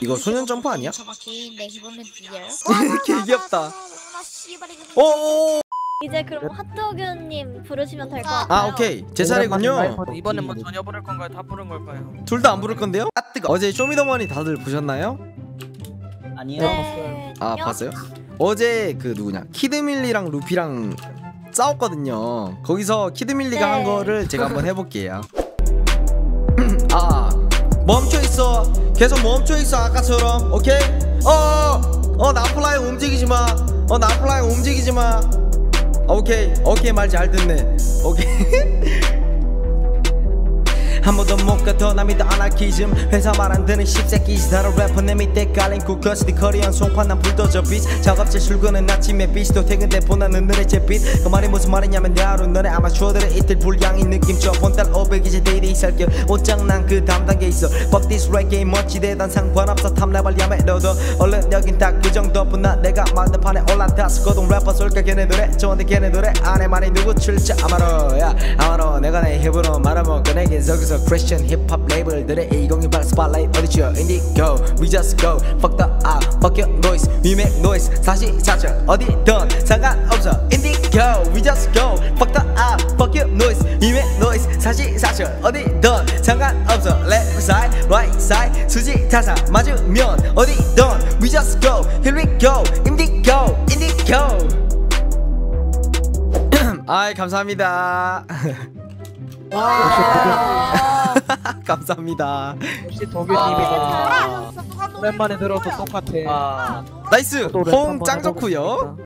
이거 소년 점프 아니야? 저밖에 기본 멘트예요. 개 귀엽다. 오. 이제 그럼 핫도그님 부르시면 될 것 같아요. 아 오케이 제 차례군요. 이번엔 뭐 전혀 부를 건가요? 다 부른 걸까요? 둘 다 안 부를 건데요? 아 뜨거. 어제 쇼미더머니 다들 보셨나요? 아니요. 네. 아 봤어요? 어제 그 누구냐 키드밀리랑 루피랑 싸웠거든요. 거기서 키드밀리가 네. 한 거를 제가 한번 해볼게요. 아 멈춰 있어. 계속 멈춰 있어 아까처럼. 오케이? 어어 나플라잉 움직이지 마. 어 나플라잉 움직이지 마. 오케이 오케이 말 잘 듣네. 오케이. 한 번도 못 가더 남이도 아나키즘 회사 말 안 듣는 십새끼 다른 래퍼 내 밑에 깔린 쿠커스디 커리언 송판 난 불도저 빛 작업실 출근은 아침에 빛도 퇴근 때 보나는 늘의 제빛 그 말이 무슨 말이냐면 내 하루 너네 아마추어들의 이틀 불량인 느낌 저 본달 500 이제 데이데이 살게. 옷장 난 그 다음 단계 있어. Fuck this rap game 멋지 대단 상관없어. 탑레벨 야매 너도 얼른 여긴 딱 그 정도뿐 나. 내가 만든 판에 올라탔어 거동 래퍼 쏠까 걔네들의? 좋은데 걔네들의 안에 많이 누구 출자? 아마로 야 아마로 내가 내 힙으로 말하면 꺼내긴 저기서 크리스천 힙합 레이블들의 2028 스팟라이트 어디죠? 인디고 we just go fuck the up fuck your noise we make noise 사실 사철 어디든 상관없어. 인디고 we just go fuck the up fuck your noise. We make noise. 사실 사철 어디든 상관없어. Left side right side 수지 타사 맞으면 어디든 we just go here we go 인디고 인디고 아이 감사합니다. 감사합니다. 역시 아, 잘하셨어. 오랜만에 들어도 똑같아. 나이스. 저도 랩 호응 한번 짱 좋구요.